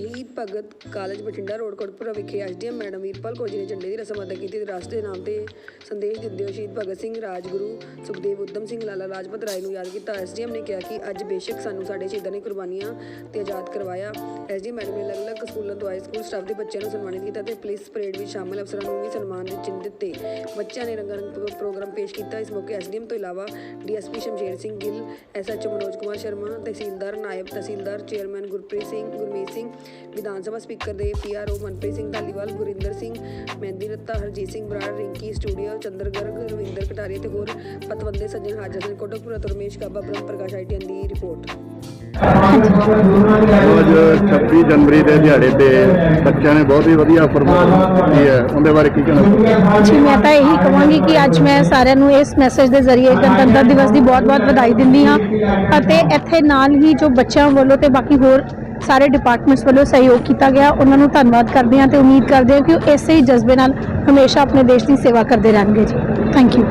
ਸ਼ਹੀਦ Bhagat college Bathinda road Kotpura ਵਿਖੇ SDM madam Veerpal Kaur ji ਨੇ ਝੰਡੇ ਦੀ ਰਸਮ ਅਦਾ ਕੀਤੀ ਤੇ ਰਾਸ਼ਟਰ ਦੇ ਨਾਮ ਤੇ ਸੰਦੇਸ਼ ਦਿੰਦੇ ਹੋਏ ਸ਼ਹੀਦ ਭਗਤ ਸਿੰਘ, ਰਾਜਗੁਰੂ ਸੁਖਦੇਵ ਉਦਮ ਸਿੰਘ ਲਾਲਾ ਲਾਜਪਤ ਰਾਏ ਨੂੰ ਯਾਦ ਕੀਤਾ। ਐਸਡੀਐਮ ਨੇ ਕਿਹਾ ਕਿ ਅੱਜ ਬੇਸ਼ੱਕ ਸਾਨੂੰ ਸਾਡੇ ਸ਼ਹੀਦਾਂ ਨੇ ਕੁਰਬਾਨੀਆਂ ਤੇ ਆਜ਼ਾਦ ਕਰਵਾਇਆ। ਐਸਡੀਐਮ ਮੈਡਮ ਨੇ ਅਲੱਗ-ਅਲੱਗ ਸਕੂਲਾਂ ਤੋਂ ਆਏ ਸਕੂਲ ਸਟਾਫ ਦੇ ਬੱਚਿਆਂ ਨੂੰ ਸਨਮਾਨਿਤ ਕੀਤਾ ਤੇ ਪੁਲਿਸ ਪਰੇਡ ਵਿੱਚ ਸ਼ਾਮਲ ਅਫਸਰਾਂ ਨੂੰ ਵੀ ਸਨਮਾਨ ਦੇ ਚਿੰਨ੍ਹ ਦਿੱਤੇ। ਬੱਚਿਆਂ ਨੇ ਰੰਗਾਰੰਗ ਪ੍ਰੋ- ਪ੍ਰੋਗਰਾਮ ਪੇਸ਼ ਕੀਤਾ। ਇਸ ਮੌਕੇ ਐਸਡੀਐਮ ਤੋਂ ਇਲਾਵਾ ਡੀਐਸਪੀ ਸ਼ਮਸ਼ੇਰ ਸਿੰਘ ਗਿੱਲ ਐਸਐਚਓ ਮਨੋਜ ਕੁਮਾਰ ਸ਼ਰਮਾ, ਤਹਿਸੀਲਦਾਰ ਨਾਇਬ ਤਹਿਸੀਲਦਾਰ ਚੇਅਰਮੈਨ ਗੁਰਪ੍ਰੀਤ ਸਿੰਘ, ਗੁਰਮੀਤ ਸਿੰਘ ਵਿਧਾਨ ਸਭਾ ਸਪੀਕਰ ਦੇ ਪੀਆਰਓ ਮਨਪ੍ਰੀਤ ਸਿੰਘ ਧਾਲੀਵਾਲ ਗੁਰਿੰਦਰ ਸਿੰਘ ਮਹਿੰਦੀ ਰੱਤਾ ਹਰਜੀਤ ਸਿੰਘ ਬਰਾੜ ਰਿੰਕੀ ਸਟੂਡੀਓ ਚੰਦਰ ਗਰਗ ਰਵਿੰਦਰ ਕਟਾਰੀਆ ਤੇ ਹੋਰ ਪਤਵੰਦੇ ਸੱਜਣ ਹਾਜ਼ਰ ਸਨ। ਕੋਟਕਪੁਰਾ ਤੋਂ ਰਮੇਸ਼ ਕਾਬਾ ਬ੍ਰਹਮ ਪ੍ਰਕਾਸ਼ ਆਈਟੀਐਨ ਦੀ ਰਿਪੋਰਟ। ਅੱਜ 26 ਜਨਵਰੀ ਦੇ ਦਿਹਾੜੇ ਤੇ ਬੱਚਿਆਂ ਨੇ ਬਹੁਤ ਹੀ ਵਧੀਆ ਪਰਫਾਰਮੈਂਸ ਕੀਤੀ ਹੈ। ਉਹਦੇ ਬਾਰੇ ਕੀ ਕਹਿਣਾ? ਜੀ ਮੈਂ ਤਾਂ ਇਹੀ ਕਹਾਂਗੀ ਕਿ ਅੱਜ ਮੈਂ ਸਾਰਿਆਂ ਨੂੰ ਇਸ ਮੈਸੇਜ ਦੇ ਜ਼ਰੀਏ ਗਣਤੰਤਰ ਦਿਵਸ ਦੀ ਬਹੁਤ-ਬਹੁਤ ਵਧਾਈ ਦਿੰਦੀ ਹਾਂ। ਅਤੇ ਇੱਥੇ ਨਾਲ ਹੀ ਜੋ ਬੱਚਿਆਂ ਵੱਲੋਂ ਤੇ ਬਾਕੀ ਹੋਰ ਸਾਰੇ ਡਿਪਾਰਟਮੈਂਟਸ ਵੱਲੋਂ ਸਹਿਯੋਗ ਕੀਤਾ ਗਿਆ। ਉਹਨਾਂ ਨੂੰ ਧੰਨਵਾਦ ਕਰਦੇ ਹਾਂ ਤੇ ਉਮੀਦ ਕਰਦੇ ਹਾਂ ਕਿ ਉਹ ਇਸੇ ਹੀ ਜਜ਼ਬੇ ਨਾਲ ਹਮੇਸ਼ਾ ਆਪਣੇ ਦੇਸ਼ ਦੀ ਸੇਵਾ ਕਰਦੇ ਰਹਿਣਗੇ ਜੀ। Thank you